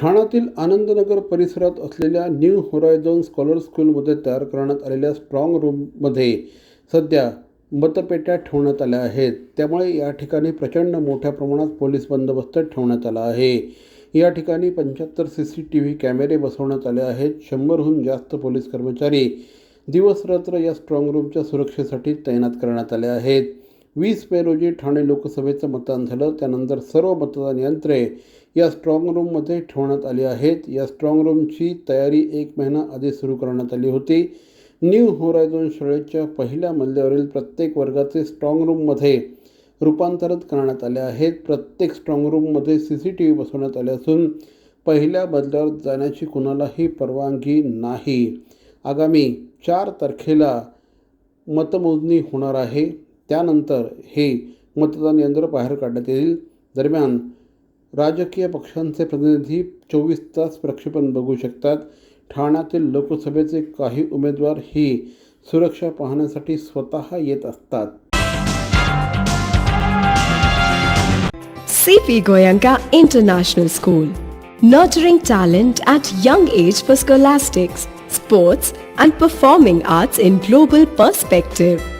ठाण्यातील आनंदनगर परिसरात असलेल्या न्यू होरायझन स्कॉलर स्कूलमध्ये तयार करण्यात आलेल्या स्ट्रॉंग रूममध्ये सध्या मतपेट्या ठेवण्यात आल्या आहेत. त्यामुळे या ठिकाणी प्रचंड मोठ्या प्रमाणात पोलीस बंदोबस्त ठेवण्यात आला आहे. या ठिकाणी पंच्याहत्तर सी सी टी व्ही कॅमेरे बसवण्यात आले आहेत. शंभरहून जास्त पोलीस कर्मचारी दिवसरात्र या स्ट्रॉंग रूमच्या सुरक्षेसाठी तैनात करण्यात आले आहेत. वीस मे रोजी ठाणे लोकसभेचं मतदान झालं. त्यानंतर सर्व मतदान यंत्रे या स्ट्रॉंग रूममध्ये ठेवण्यात आली आहेत. या स्ट्रॉंग रूमची तयारी एक महिना आधी सुरू करण्यात आली होती. न्यू होरायझोन शाळेच्या पहिल्या मजल्यावरील प्रत्येक वर्गाचे स्ट्रॉंग रूममध्ये रूपांतरित करण्यात आले आहेत. प्रत्येक स्ट्रॉंग रूममध्ये सी सी टी व्ही बसवण्यात आले असून पहिल्या मजल्यावर जाण्याची कुणालाही परवानगी नाही. आगामी चार तारखेला मतमोजणी होणार आहे. त्यानंतर हे मतदान यंत्र बाहेर काढण्यात येईल. दरम्यान राजकीय पक्षांचे प्रतिनिधी चोवीस तास प्रक्षेपण बघू शकतात. ठाण्यातील लोकसभेचे काही उमेदवार हे सुरक्षा पाहण्यासाठी स्वतः येत असतात. C P Goenka international school nurturing talent at young age for scholastics sports and performing arts in global perspective